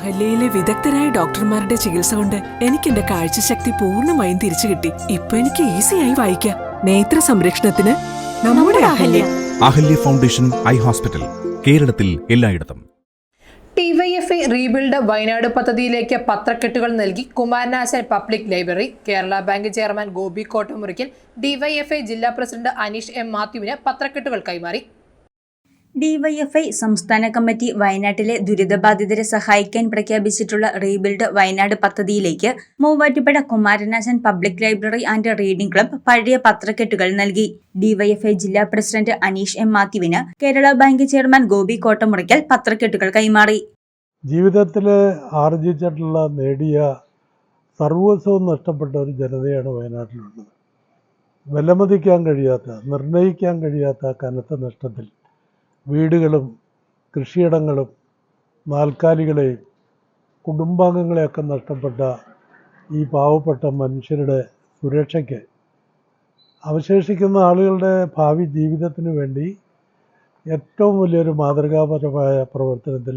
അഹല്യയിലെ വിദഗ്ധരായ ഡോക്ടർമാരുടെ ചികിത്സ കൊണ്ട് എനിക്ക് എന്റെ കാഴ്ചശക്തി പൂർണമായും തിരിച്ചു കിട്ടി. ഇപ്പൊ എനിക്ക് ഈസിയായി വായിക്കാം. നേത്ര സംരക്ഷണത്തിന് നമ്മുടെ Ahalya. Ahalya foundation eye hospital കേരളത്തിൽ എല്ലായിടത്തും. ഡിവൈഎഫ്ഐ റീബിൽഡ് വയനാട് പദ്ധതിയിലേക്ക് പത്രക്കെട്ടുകൾ നൽകി. Kumaranasan public library Kerala bank chairman Gopi Kottamurickal DYFI ജില്ലാ പ്രസിഡന്റ് അനീഷ് എം മാത്യുവിന് പത്രക്കെട്ടുകൾ കൈമാറി. ഡിവൈഎഫ്ഐ സംസ്ഥാന കമ്മിറ്റി വയനാട്ടിലെ ദുരിതബാധിതരെ സഹായിക്കാൻ പ്രഖ്യാപിച്ചിട്ടുള്ള റീബിൽഡ് വയനാട് പദ്ധതിയിലേക്ക് Muvattupuzha Kumaranasan public library and reading club പഴയ പത്രക്കെട്ടുകൾ നൽകി. ഡിവൈഎഫ്ഐ ജില്ലാ പ്രസിഡന്റ് അനീഷ് എം മാത്യുവിന് കേരള ബാങ്ക് ചെയർമാൻ ഗോപി കോട്ടമുറിക്കൽ പത്രക്കെട്ടുകൾ കൈമാറി. ജീവിതത്തിൽ ആർജിച്ചിട്ടുള്ള നേടിയ സർവസ്വവും നഷ്ടപ്പെട്ട ഒരു ജനതയാണ് വയനാട്ടിലുള്ളത്. വിലമതിക്കാൻ കഴിയാത്ത നിർണയിക്കാൻ കഴിയാത്ത കനത്ത നഷ്ടത്തിൽ വീടുകളും കൃഷിയിടങ്ങളും നാൽക്കാലികളെയും കുടുംബാംഗങ്ങളെയൊക്കെ നഷ്ടപ്പെട്ട ഈ പാവപ്പെട്ട മനുഷ്യരുടെ സുരക്ഷയ്ക്ക് അവശേഷിക്കുന്ന ആളുകളുടെ ഭാവി ജീവിതത്തിന് വേണ്ടി ഏറ്റവും വലിയൊരു മാതൃകാപരമായ പ്രവർത്തനത്തിൽ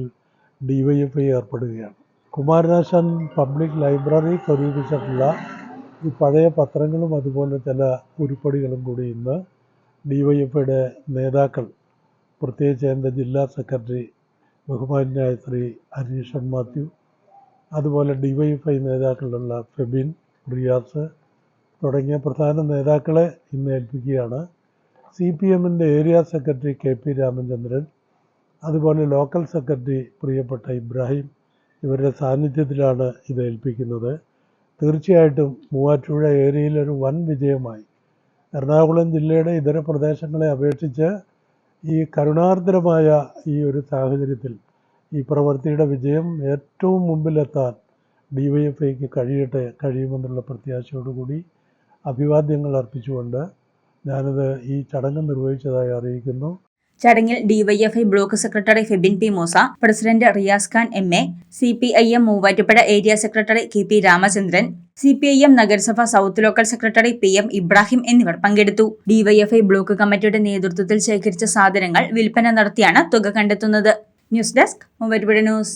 ഡി വൈ എഫ് ഐ ഏർപ്പെടുകയാണ്. കുമാരനാശൻ പബ്ലിക് ലൈബ്രറി സ്വരൂപിച്ചിട്ടുള്ള ഈ പഴയ പത്രങ്ങളും അതുപോലെ ചില ഉരുപ്പടികളും കൂടി ഇന്ന് ഡി വൈ എഫ് ഐയുടെ നേതാക്കൾ പ്രത്യേകിച്ച് എന്റെ ജില്ലാ സെക്രട്ടറി ബഹുമാന്യായ ശ്രീ ഹരീഷൻ മാത്യു അതുപോലെ ഡിവൈഫൈ നേതാക്കളുള്ള ഫെബിൻ റിയാസ് തുടങ്ങിയ പ്രധാന നേതാക്കളെ ഇന്ന് ഏൽപ്പിക്കുകയാണ്. സി പി എമ്മിന്റെ area secretary K P Ramachandran അതുപോലെ ലോക്കൽ സെക്രട്ടറി പ്രിയപ്പെട്ട ഇബ്രാഹിം ഇവരുടെ സാന്നിധ്യത്തിലാണ് ഇത് ഏൽപ്പിക്കുന്നത്. തീർച്ചയായിട്ടും മൂവാറ്റുപുഴ ഏരിയയിലൊരു വൻ വിജയമായി. എറണാകുളം ജില്ലയുടെ ഇതര പ്രദേശങ്ങളെ അപേക്ഷിച്ച് ഈ കരുണാർദ്രമായ ഈ ഒരു സാഹചര്യത്തിൽ ഈ പ്രവൃത്തിയുടെ വിജയം ഏറ്റവും മുമ്പിലെത്താൻ ഡി വൈ എഫ് ഐക്ക് കഴിയട്ടെ കഴിയുമെന്നുള്ള പ്രത്യാശയോടുകൂടി അഭിവാദ്യങ്ങൾ അർപ്പിച്ചുകൊണ്ട് ഞാനിത് ഈ ചടങ്ങ് നിർവഹിച്ചതായി അറിയിക്കുന്നു. ചടങ്ങിൽ DYFI block secretary Febin P Moosa president Riyas Khan M A C P I M Muvattupuzha area secretary K P Ramachandran C P I M നഗരസഭ south local secretary P M Ibrahim എന്നിവർ പങ്കെടുത്തു. DYFI block കമ്മിറ്റിയുടെ നേതൃത്വത്തിൽ ശേഖരിച്ച സാധനങ്ങൾ വിൽപ്പന നടത്തിയാണ് തുക കണ്ടെത്തുന്നത്. News desk Muvattupuzha news.